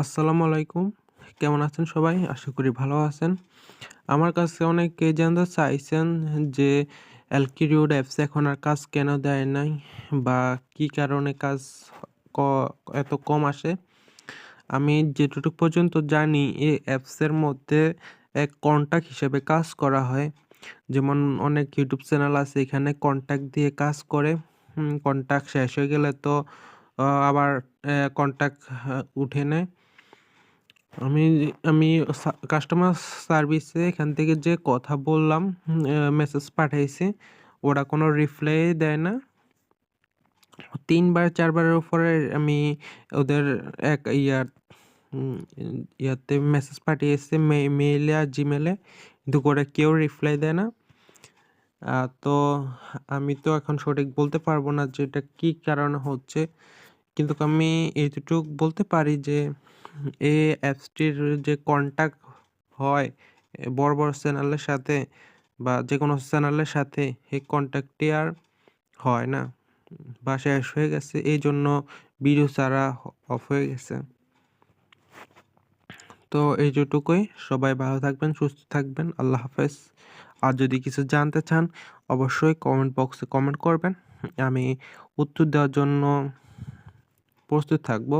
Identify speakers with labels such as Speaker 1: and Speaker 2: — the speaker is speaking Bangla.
Speaker 1: আসসালামু আলাইকুম। কেমন আছেন সবাই? আশা করি ভালো আছেন। আমার কাছে অনেকে জানতে চাইছেন যে অ্যালকিরিউড অ্যাপস এখন আর কাজ কেন দেয় নাই বা কি কারণে কাজ এত কম আসে? আমি যেটুকু পর্যন্ত জানি, এই অ্যাপসের মধ্যে এক কন্ট্যাক্ট হিসেবে কাজ করা হয়। যেমন অনেক ইউটিউব চ্যানেল আছে, এখানে কন্ট্যাক্ট দিয়ে কাজ করে। কন্ট্যাক্ট শেষ হয়ে গেলে তো আবার কন্ট্যাক্ট উঠে নেয়। আমি আমি কাস্টমার সার্ভিসে এখান থেকে যে কথা বললাম মেসেজ পাঠাইছি, ওরা কোনো রিপ্লাই দেয় না। তিনবার, চারবারের উপরে আমি ওদের এক ইয়ার ইয়াতে মেসেজ পাঠিয়েছে মেইলে আর জিমেলে কিন্তু ওরা কেউ রিপ্লাই দেয় না। তো আমি তো এখন সঠিক বলতে পারব না যে এটা কী কারণে হচ্ছে। কিন্তু আমি এইটুকু বলতে পারি যে এই অ্যাপসটির যে কন্ট্যাক্ট হয় বড় বড় চ্যানেলের সাথে বা যে কোনো চ্যানেলের সাথে এই কন্ট্যাক্টটি আর হয় না। বা শেষ হয়ে গেছে এই জন্য ভিডিও ছাড়া অফ হয়ে গেছে। তো এই যেটুকুই সবাই ভালো থাকবেন, সুস্থ থাকবেন, আল্লাহ হাফেজ। আর যদি কিছু জানতে চান, অবশ্যই কমেন্ট বক্সে কমেন্ট করবেন। আমি উত্তর দেওয়ার জন্য প্রস্তুত থাকবো